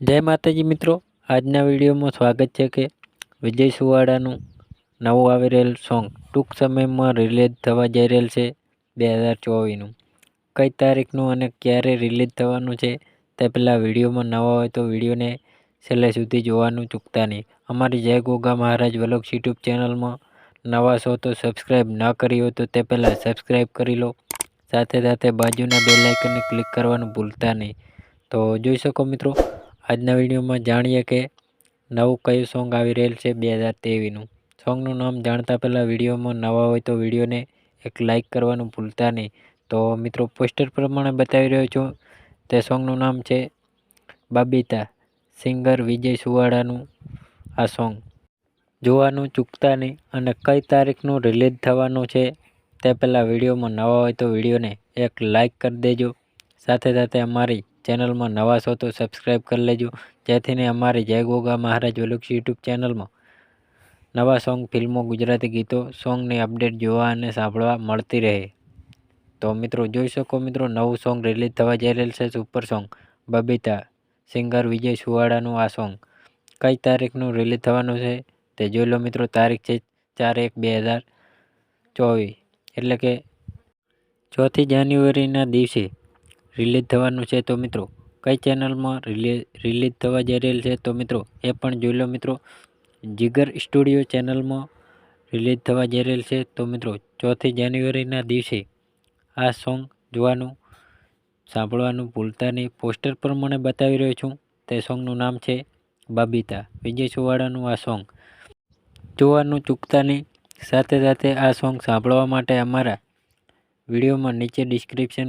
જય માતાજી મિત્રો. આજના વિડીયોમાં સ્વાગત છે કે વિજય સુવાડાનું નવું આવી રહેલ સોંગ ટૂંક સમયમાં રિલીઝ થવા જઈ રહેલ છે બે હજાર ચોવીસનું. કઈ તારીખનું અને ક્યારે રિલીઝ થવાનું છે તે પહેલાં વિડીયોમાં નવા હોય તો વિડીયોને છેલ્લે સુધી જોવાનું ચૂકતા નહીં. અમારી જય ગોગા મહારાજ વલોગ યુટ્યુબ ચેનલમાં નવા છો તો સબસ્ક્રાઈબ ન કરી હોય તો તે પહેલાં સબસ્ક્રાઈબ કરી લો. સાથે સાથે બાજુના બેલાઇકનને ક્લિક કરવાનું ભૂલતા નહીં. તો જોઈ શકો મિત્રો આજના વિડીયોમાં જાણીએ કે નવું કયું સોંગ આવી રહેલ છે બે હજાર તેવીનું સોંગનું નામ જાણતા પહેલાં વિડીયોમાં નવા હોય તો વિડીયોને એક લાઇક કરવાનું ભૂલતા નહીં. તો મિત્રો, પોસ્ટર પ્રમાણે બતાવી રહ્યો છું. તે સોંગનું નામ છે બાબીતા, સિંગર વિજય સુવાડાનું આ સોંગ. જોવાનું ચૂકતા નહીં અને કઈ તારીખનું રિલીઝ થવાનું છે તે પહેલાં વિડીયોમાં નવા હોય તો વિડીયોને એક લાઇક કરી દેજો. સાથે સાથે અમારી ચેનલમાં નવા છો તો સબસ્ક્રાઈબ કરી લેજો. જેથીને અમારી જય ગોગા મહારાજ વલુક્ષ યુટ્યુબ ચેનલમાં નવા સોંગ ફિલ્મો, ગુજરાતી ગીતો સોંગની અપડેટ જોવા અને સાંભળવા મળતી રહે. તો મિત્રો જોઈ શકો મિત્રો, નવું સોંગ રિલીઝ થવા જઈ રહેલ છે super song Babita, singer Vijay સુવાડાનું આ સોંગ કઈ તારીખનું રિલીઝ થવાનું છે તે જોઈ લો મિત્રો, તારીખ છે ચાર એક બે હજાર ચોવીસ. એટલે કે ચોથી જાન્યુઆરીના દિવસે રિલીઝ થવાનું છે તો મિત્રો, કઈ ચેનલમાં રિલીઝ રિલીઝ થવા જઈ રહેલ છે તો મિત્રો, એ પણ જોઈ લો મિત્રો. જીગર સ્ટુડિયો ચેનલમાં રિલીઝ થવા જઈ રહેલ છે તો મિત્રો, ચોથી જાન્યુઆરીના દિવસે આ સોંગ જોવાનું, સાંભળવાનું ભૂલતા નહીં. પોસ્ટર મને બતાવી રહ્યો છું, તે સોંગનું નામ છે બાબીતા. વિજય સુવાળાનું આ સોંગ. જોવાનું ચૂકતા નહીં. સાથે સાથે આ સોંગ સાંભળવા માટે અમારા વિડીયોમાં નીચે ડિસ્ક્રિપ્શન